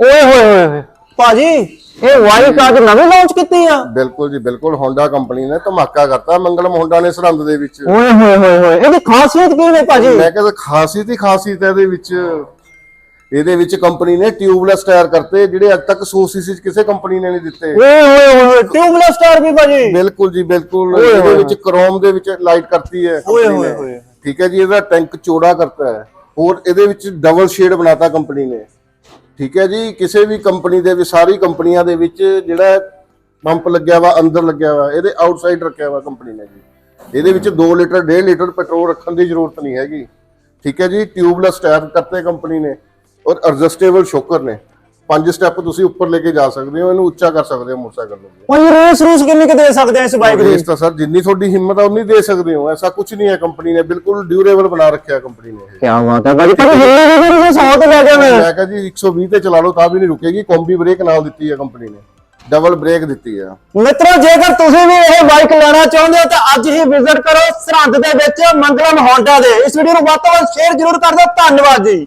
ਓਏ ਹੋਏ ਹੋਏ ਹੋਏ। ਭਾਜੀ ਇਹ ਬਾਈਕ ਅੱਜ ਨਵੀਂ ਲਾਂਚ ਕੀਤੀ ਆ? ਬਿਲਕੁਲ ਜੀ ਬਿਲਕੁਲ। ਹੋਂਡਾ ਕੰਪਨੀ ਨੇ ਧਮਾਕਾ ਕਰਤਾ ਮੰਗਲਮ ਹੋਂਡਾ ਨੇ ਸਰਹੰਦ ਦੇ ਵਿੱਚ। ਓਏ ਹੋਏ ਹੋਏ ਹੋਏ। ਇਹਦੀ ਖਾਸੀਅਤ ਕੀ ਹੈ ਭਾਜੀ? ਮੈਂ ਕਹਿੰਦਾ ਖਾਸੀਅਤ ਹੀ ਖਾਸੀਅਤ ਹੈ ਇਹਦੇ ਵਿੱਚ। ਇਹਦੇ ਵਿੱਚ ਕੰਪਨੀ ਨੇ ਟਿਊਬਲੈਸ ਟਾਇਰ ਕਰਤੇ ਜਿਹੜੇ ਅੱਜ ਤੱਕ 100 ਸੀਸੀ ਚ ਕਿਸੇ ਕੰਪਨੀ ਨੇ ਨਹੀਂ ਦਿੱਤੇ। ਓਏ ਹੋਏ ਹੋਏ ਟਿਊਬਲੈਸ ਟਾਇਰ ਵੀ ਭਾਜੀ? ਬਿਲਕੁਲ ਜੀ ਬਿਲਕੁਲ। ਇਹਦੇ ਵਿੱਚ ਕ੍ਰੋਮ ਦੇ ਵਿੱਚ ਲਾਈਟ ਕਰਤੀ ਹੈ ਓਏ ਹੋਏ ਨੇ। ਹੋਏ। ਠੀਕ ਹੈ ਜੀ ਇਹਦਾ ਟੈਂਕ ਚੌੜਾ ਕਰਤਾ ਹੈ। ਹੋਰ ਇਹਦੇ ਵਿੱਚ ਡਬਲ ਸ਼ੇਡ ਬਣਾਤਾ ਕੰਪਨੀ ਨੇ। ਠੀਕ ਹੈ ਜੀ, ਕਿਸੇ ਵੀ ਕੰਪਨੀ ਦੇ ਵਿੱਚ, ਸਾਰੀ ਕੰਪਨੀਆਂ ਦੇ ਵਿੱਚ ਜਿਹੜਾ ਪੰਪ ਲੱਗਿਆ ਵਾ, ਅੰਦਰ ਲੱਗਿਆ ਵਾ, ਇਹਦੇ ਆਊਟਸਾਈਡ ਰੱਖਿਆ ਵਾ ਕੰਪਨੀ ਨੇ ਜੀ। ਇਹਦੇ ਵਿੱਚ 2 ਲੀਟਰ 1.5 ਲੀਟਰ ਪੈਟਰੋਲ ਰੱਖਣ ਦੀ ਜ਼ਰੂਰਤ ਨਹੀਂ ਹੈਗੀ। ਠੀਕ ਹੈ ਜੀ ਟਿਊਬਲੈਸ ਟਾਇਰ ਕਰਤੇ ਕੰਪਨੀ ਨੇ ਔਰ ਐਡਜਸਟੇਬਲ ਸ਼ੋਕਰ ਨੇ। ਪੰਜ ਸਟੈਪ ਤੁਸੀਂ ਉੱਪਰ ਲੈ ਕੇ ਜਾ ਸਕਦੇ ਹੋ ਇਹਨੂੰ ਉੱਚਾ ਕਰ ਸਕਦੇ ਹੋ ਮੋਟਰਸਾਈਕਲ ਨੂੰ ਭਾਜੀ ਰੇਸ ਰੂਸ ਕਿੰਨੀ ਕੁ ਦੇ ਸਕਦੇ ਆ ਇਸ ਬਾਈਕ ਦੀ? ਰੇਸ ਤਾਂ ਸਰ ਜਿੰਨੀ ਤੁਹਾਡੀ ਹਿੰਮਤ ਆ ਉਨੀ ਦੇ ਸਕਦੇ ਹੋ। ਐਸਾ ਕੁਝ ਨਹੀਂ ਹੈ ਕੰਪਨੀ ਨੇ ਬਿਲਕੁਲ ਡਿਊਰੇਬਲ ਬਣਾ ਰੱਖਿਆ ਕੰਪਨੀ ਨੇ ਇਹ। ਕੀ ਬਾਤ ਹੈ ਭਾਜੀ ਭਾਜੀ ਹਿੱਲੀ ਵੀ ਨਹੀਂ 100 ਤੇ ਲੈ ਕੇ ਮੈਂ ਮੈਂ ਕਿਹਾ ਜੀ 120 ਤੇ ਚਲਾ ਲਓ ਤਾਂ ਵੀ ਨਹੀਂ ਰੁਕੇਗੀ ਕੰਬੀ ਬ੍ਰੇਕ ਨਾਲ ਦਿੱਤੀ ਹੈ ਕੰਪਨੀ ਨੇ। ਡਬਲ ਬ੍ਰੇਕ ਦਿੱਤੀ ਹੈ। ਮਿੱਤਰੋ ਜੇਕਰ ਤੁਸੀਂ ਵੀ ਇਹ ਬਾਈਕ ਲੈਣਾ ਚਾਹੁੰਦੇ ਹੋ ਤਾਂ ਅੱਜ ਹੀ ਵਿਜ਼ਿਟ ਕਰੋ ਸਰਹੰਦ ਦੇ ਵਿੱਚ ਮੰਗਲਮ ਹੋਂਡਾ ਦੇ। ਇਸ ਵੀਡੀਓ ਨੂੰ ਵੱਧ ਤੋਂ ਵੱਧ ਸ਼ੇਅਰ ਜ਼ਰੂਰ ਕਰ ਦਿਓ। ਧੰਨਵਾਦ ਜੀ।